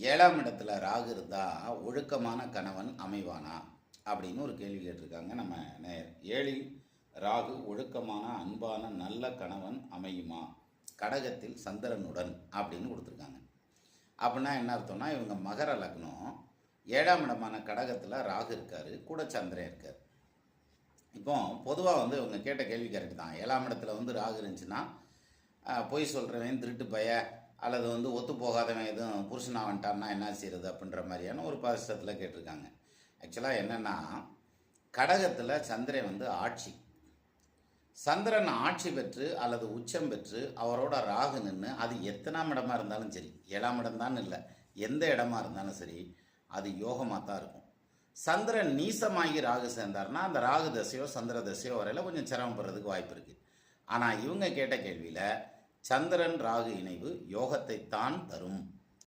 ஏழாம் இடத்துல ராகு இருந்தால் ஒழுக்கமான கணவன் அமைவானா? அப்படின்னு ஒரு கேள்வி கேட்டிருக்காங்க. நம்ம நேயர். ஏழில் ராகு ஒழுக்கமான அன்பான நல்ல கணவன் அமையுமா? கடகத்தில் சந்திரனுடன் அப்படின்னு கொடுத்துருக்காங்க. அப்படின்னா என்ன அர்த்தம்னா இவங்க மகர லக்னம் ஏழாம் இடமான கடகத்தில் ராகு இருக்காரு கூட சந்திரன் இருக்கார். இப்போ பொதுவாக வந்து இவங்க கேட்ட கேள்வி கரெக்ட் தான். ஏழாம் இடத்துல வந்து ராகு இருந்துச்சுன்னா பொய் சொல்கிறவன் திருட்டு பய அல்லது வந்து ஒத்து போகாதவன் எதுவும் புருஷனாக வந்துட்டான்னா என்ன செய்யறது அப்படின்ற மாதிரியான ஒரு பரிசத்தில் கேட்டிருக்காங்க. ஆக்சுவலாக என்னென்னா கடகத்தில் சந்திரன் வந்து ஆட்சி. சந்திரன் ஆட்சி பெற்று அல்லது உச்சம் பெற்று அவரோட ராகு நின்று அது எத்தனாம் இடமா இருந்தாலும் சரி ஏழாம் இடம்தான் இல்லை எந்த இடமா இருந்தாலும் சரி அது யோகமாக தான் இருக்கும். சந்திரன் நீசமாகி ராகு சேர்ந்தார்னா அந்த ராகு தசையோ சந்திர தசையோ வரையில் கொஞ்சம் சிரமப்படுறதுக்கு வாய்ப்பு இருக்குது ஆனால் இவங்க கேட்ட கேள்வியில் சந்திரன் ராகு இணைவு யோகத்தை தான் தரும்.